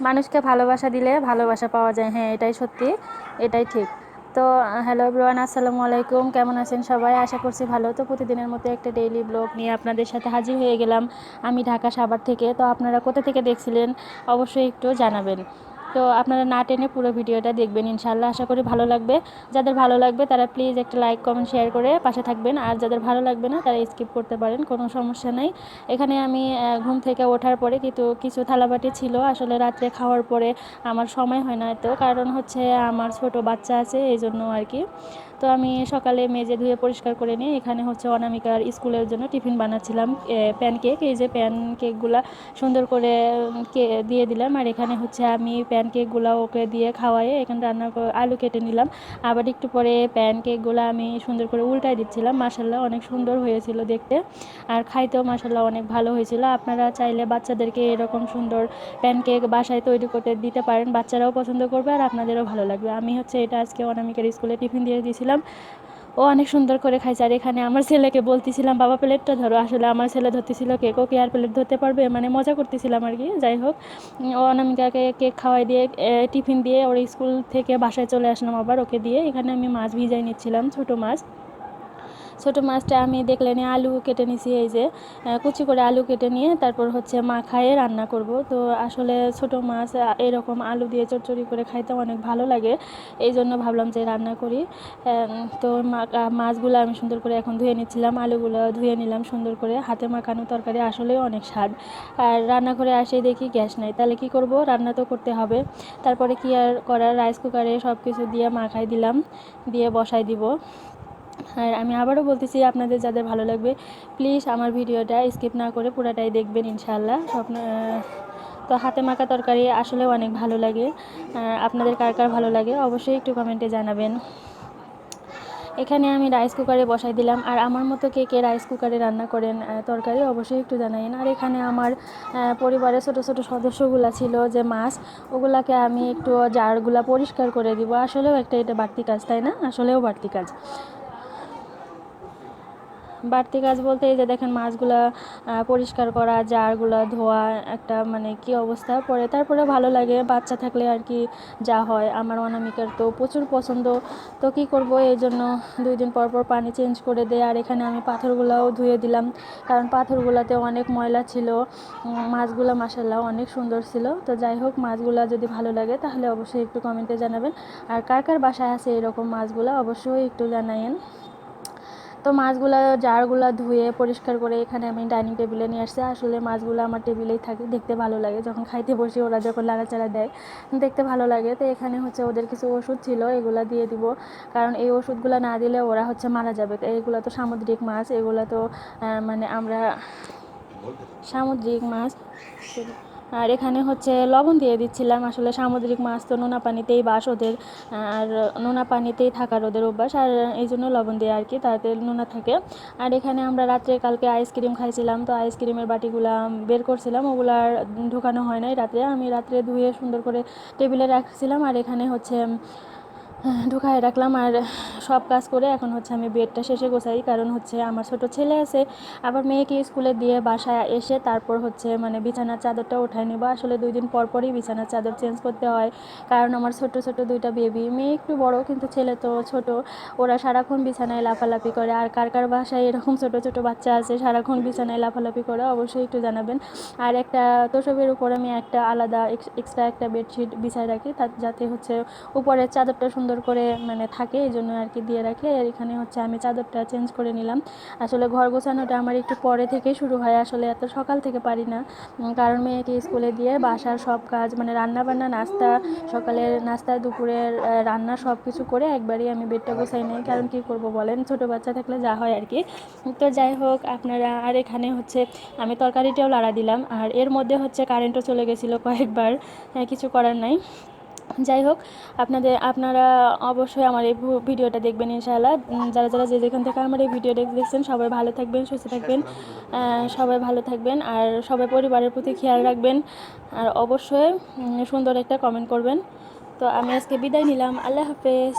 মানুষকে ভালোবাসা দিলে ভালোবাসা পাওয়া যায়। হ্যাঁ এটাই সত্যি, এটাই ঠিক। তো হ্যালো ব্রোয়ান আসসালামু আলাইকুম। কেমন আছেন সবাই? আশা করছি ভালো। তো প্রতিদিনের মতো একটা ডেইলি ব্লগ নিয়ে আপনাদের সাথে হাজির হয়ে গেলাম। আমি ঢাকা সাভার থেকে। তো আপনারা কোথা থেকে দেখছিলেন? অবশ্যই একটু জানাবেন। তো আপনারা না টেনে পুরো ভিডিওটা দেখবেন ইনশাল্লাহ আশা করি ভালো লাগবে। যাদের ভালো লাগবে, তারা প্লিজ একটা লাইক কমেন্ট শেয়ার করে পাশে থাকবেন। আর যাদের ভালো লাগবে না, তারা স্কিপ করতে পারেন, কোনো সমস্যা নাই। এখানে আমি ঘুম থেকে ওঠার পরে কিন্তু কিছু থালাবাটি ছিল। আসলে রাত্রে খাওয়ার পরে আমার সময় হয় না তো কারণ হচ্ছে আমার ছোট বাচ্চা আছে এই জন্য আর কি। তো আমি সকালে মেজে ধুয়ে পরিষ্কার করে নিয়ে এখানে হচ্ছে অনামিকার স্কুলের জন্য টিফিন বানাচ্ছিলাম প্যানকেক এই যে প্যানকেকগুলো সুন্দর করে দিয়ে দিলাম। আর এখানে হচ্ছে আমি প্যানকেকগুলো ওকে দিয়ে খাওয়াই এখানে রান্না আলু কেটে নিলাম। আবার একটু পরে প্যান প্যানকেকগুলো আমি সুন্দর করে উল্টাই দিচ্ছিলাম। মাসাল্লাহ অনেক সুন্দর হয়েছিল দেখতে। আর খাইতেও মাসাল্লাহ অনেক ভালো হয়েছিল। আপনারা চাইলে বাচ্চাদেরকে এরকম সুন্দর প্যানকেক বাসায় তৈরি করতে দিতে পারেন। বাচ্চারাও পছন্দ করবে আর আপনাদেরও ভালো লাগবে। আমি হচ্ছে এটা আজকে অনামিকার স্কুলে টিফিন দিয়ে দিয়েছিলাম। দিয়েছিলাম ও অনেক সুন্দর করে খাইছে। আর এখানে আমার ছেলেকে বলতেছিলাম, বাবা, প্লেটটা ধরো। আসলে আমার ছেলে ধরতেছিল কেক ও কে আর প্লেট ধরতে পারবে? মানে মজা করতেছিলাম আর কি, যাই হোক। ও অনামিকাকে কেক খাওয়াই দিয়ে টিফিন দিয়ে ওর স্কুল থেকে বাসায় চলে আসলাম আবার, ওকে দিয়ে। এখানে আমি মাছ ভিজাই নিচ্ছিলাম, ছোটো মাছ। ছোটো মাছটা আমি দেখলে নিয়ে আলু কেটে নিছি, এই যে কুচি করে আলু কেটে নিয়ে তারপর হচ্ছে মাখায়ে রান্না করব। তো আসলে ছোট মাছ এরকম আলু দিয়ে চচ্চড়ি করে খাইতে অনেক ভালো লাগে, এই জন্য ভাবলাম যে রান্না করি। তো মাছগুলো আমি সুন্দর করে এখন ধুয়ে নিচ্ছিলাম, আলুগুলো ধুয়ে নিলাম সুন্দর করে। হাতে মাখানো তরকারি আসলেও অনেক স্বাদ। আর রান্না করে আসে দেখি গ্যাস নাই, তাহলে কি করব? রান্না তো করতে হবে। তারপরে কি আর করার? রাইস কুকারে সব কিছু দিয়ে মাখাই দিলাম, দিয়ে বসাই দিব। আর আমি আবারও বলতেছি, আপনাদের যাদের ভালো লাগবে প্লিজ আমার ভিডিওটা স্কিপ না করে পুরাটাই দেখবেন ইনশাল্লাহ স্বপ্ন তো হাতে মাখা তরকারি আসলেও অনেক ভালো লাগে। আপনাদের কার কার ভালো লাগে অবশ্যই একটু কমেন্টে জানাবেন। এখানে আমি রাইস কুকারে বসাই দিলাম, আর আমার মতো কে কে রাইস কুকারে রান্না করেন তরকারি অবশ্যই একটু জানাইন। আর এখানে আমার পরিবারের ছোটো ছোটো সদস্যগুলা ছিল যে মাছ, ওগুলাকে আমি একটু জারগুলা পরিষ্কার করে দিব। আসলেও একটা এটা বাড়তি কাজ, তাই না? আসলেও বাড়তি কাজ। বাড়তি কাজ বলতে এই যে দেখেন মাছগুলা পরিষ্কার করা, জারগুলা ধোয়া, একটা মানে কি অবস্থা? পরে তারপরে ভালো লাগে, বাচ্চা থাকলে আর কি যা হয়। আমার অনামিকার তো প্রচুর পছন্দ। তো কি করব? এই জন্য দুই দিন পর পর পানি চেঞ্জ করে দেয়। আর এখানে আমি পাথরগুলাও ধুয়ে দিলাম। কারণ পাথরগুলাতে অনেক ময়লা ছিল। মাছগুলো মাসাল্লাহ অনেক সুন্দর ছিল। তো যাই হোক, মাছগুলা যদি ভালো লাগে তাহলে অবশ্যই একটু কমেন্টে জানাবেন। আর কার কার বাসায় আছে এরকম মাছগুলো অবশ্যই একটু জানাইন তো মাছগুলো জারগুলো ধুয়ে পরিষ্কার করে এখানে আমি ডাইনিং টেবিলে নিয়ে আসছি। আসলে মাছগুলো আমার টেবিলেই থাকে, দেখতে ভালো লাগে। যখন খাইতে বসি, ওরা যখন লাড়াচাড়া দেয়, দেখতে ভালো লাগে। তো এখানে হচ্ছে ওদের কিছু ওষুধ ছিল, এগুলো দিয়ে দিব। কারণ এই ওষুধগুলো না দিলে ওরা হচ্ছে মারা যাবে। এগুলো তো সামুদ্রিক মাছ, এগুলো তো মানে আমরা সামুদ্রিক মাছ। আর এখানে হচ্ছে লবণ দিয়ে দিচ্ছিলাম। আসলে সামুদ্রিক মাছ তো নোনা পানিতেই বাস ওদের, আর নোনা পানিতেই থাকার ওদের অভ্যাস। আর এই জন্য লবণ দিয়ে আর কি তাতে নোনা থাকে। আর এখানে আমরা রাত্রে কালকে আইসক্রিম খাইছিলাম। তো আইসক্রিমের বাটিগুলো বের করছিলাম। ওগুলো আর ঢোকানো হয় নাই রাত্রে। আমি রাত্রে ধুয়ে সুন্দর করে টেবিলে রাখছিলাম। আর এখানে হচ্ছে ঢুকায় রাখলাম আর সব কাজ করে এখন হচ্ছে আমি বেডটা শেষে গোছাই। কারণ হচ্ছে আমার ছোট ছেলে আছে, আবার মেয়েকে স্কুলে দিয়ে বাসায় এসে তারপর হচ্ছে মানে বিছানার চাদরটা উঠায় নেব। আসলে দুই দিন পর পরই বিছানার চাদর চেঞ্জ করতে হয়। কারণ আমার ছোট ছোট দুইটা বেবি মেয়ে একটু বড়, কিন্তু ছেলে তো ছোট। ওরা সারাক্ষণ বিছানায় লাফালাফি করে। আর কার কার বাসায় এরকম ছোট ছোট বাচ্চা আছে, সারাক্ষণ বিছানায় লাফালাফি করে, অবশ্যই একটু জানাবেন। আর একটা তোষবের উপর আমি একটা আলাদা এক্সট্রা একটা বেডশিট বিছায় রাখি যাতে হচ্ছে উপরের চাদরটা সুন্দর সুন্দর করে মানে থাকে এই জন্য আর কি দিয়ে রাখে। আর এখানে হচ্ছে আমি চাদরটা চেঞ্জ করে নিলাম। আসলে ঘর গোছানোটা আমার একটু পরে থেকেই শুরু হয় আসলে এত সকাল থেকে পারি না। কারণ মেয়েকে স্কুলে দিয়ে বাসার সব কাজ মানে রান্না বান্না নাস্তা সকালের নাস্তা দুপুরের রান্না সব কিছু করে একবারই আমি বেডটা গোছাই নেই। কারণ কি করব বলেন? ছোট বাচ্চা থাকলে যা হয় আর কি তো যাই হোক আপনারা আর এখানে হচ্ছে আমি তরকারিটাও লাড়া দিলাম। আর এর মধ্যে হচ্ছে কারেন্টও চলে গেছিল কয়েকবার। হ্যাঁ, কিছু করার নাই। যাই হোক, আপনাদের, আপনারা অবশ্যই আমার এই ভিডিওটা দেখবেন ইনশাআল্লাহ। যারা যারা যে যেখান থেকে আমার এই ভিডিও দেখছেন, সবাই ভালো থাকবেন, সুস্থ থাকবেন। সবাই ভালো থাকবেন আর সবাই পরিবারের প্রতি খেয়াল রাখবেন। আর অবশ্যই সুন্দর একটা কমেন্ট করবেন। তো আমি আজকে বিদায় নিলাম। আল্লাহ হাফেজ।